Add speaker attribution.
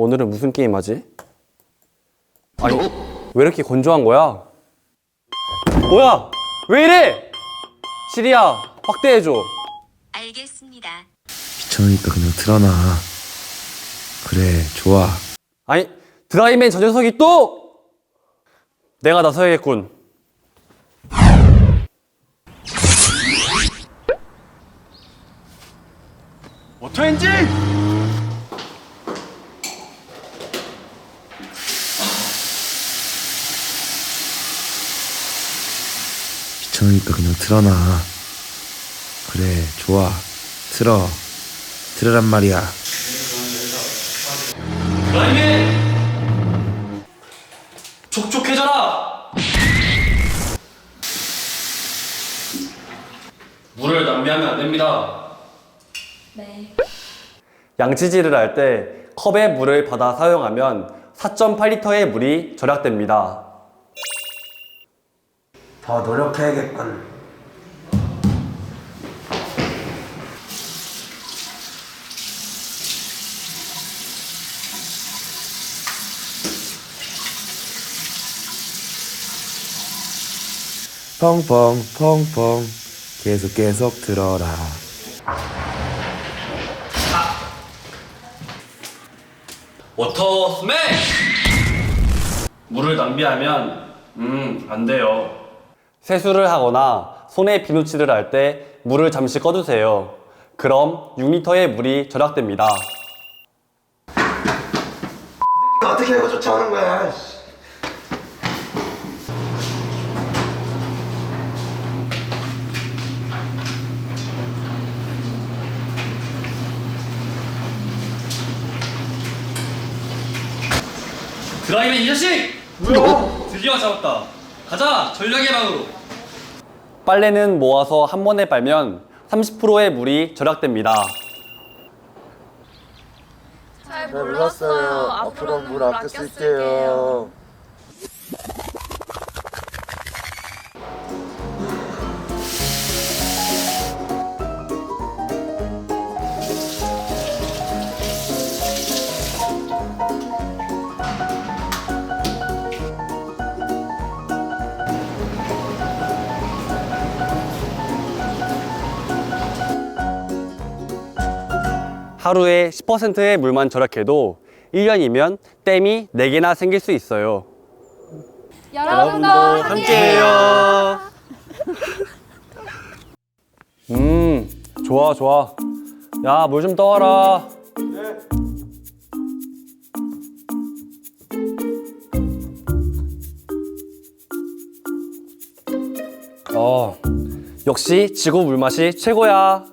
Speaker 1: 오늘은 무슨 게임 하지? 아니, 왜 이렇게 건조한 거야? 뭐야? 왜 이래? 시리야, 확대해줘.
Speaker 2: 알겠습니다.
Speaker 3: 귀찮으니까 그냥 틀어놔. 그래, 좋아.
Speaker 1: 아니, 드라이맨 저 녀석이 또! 내가 나서야겠군. 오토 엔진!
Speaker 3: 귀찮으니까 그냥 틀어놔. 그래, 좋아. 틀어. 틀으란 말이야.
Speaker 1: 드라이맨! 촉촉해져라! 물을 낭비하면 안 됩니다.
Speaker 2: 네.
Speaker 1: 양치질을 할 때 컵에 물을 받아 사용하면 4.8리터의 물이 절약됩니다.
Speaker 3: 더 노력해야겠군. 펑펑 펑펑 계속 계속 들어라
Speaker 1: 워터 스매시! 물을 낭비하면 음, 안 돼요. 세수를 하거나 손에 비누칠을 할 때 물을 잠시 꺼두세요. 그럼 6리터의 물이 절약됩니다.
Speaker 3: 어떻게 이거 쫓아오는 거야
Speaker 1: 드라이맨 이 자식! 뭐야? 드디어 잡았다. 가자! 전략의 방으로. 빨래는 모아서 한 번에 빨면 30%의 물이 절약됩니다.
Speaker 2: 잘 몰랐어요. 앞으로 물 아껴 쓸게요.
Speaker 1: 하루에 10%의 물만 절약해도 1년이면 댐이 4개나 생길 수 있어요.
Speaker 2: 여러분도 함께해요.
Speaker 1: 음, 좋아, 좋아. 야, 물 좀 떠와라. 어, 역시 지구 물맛이 최고야.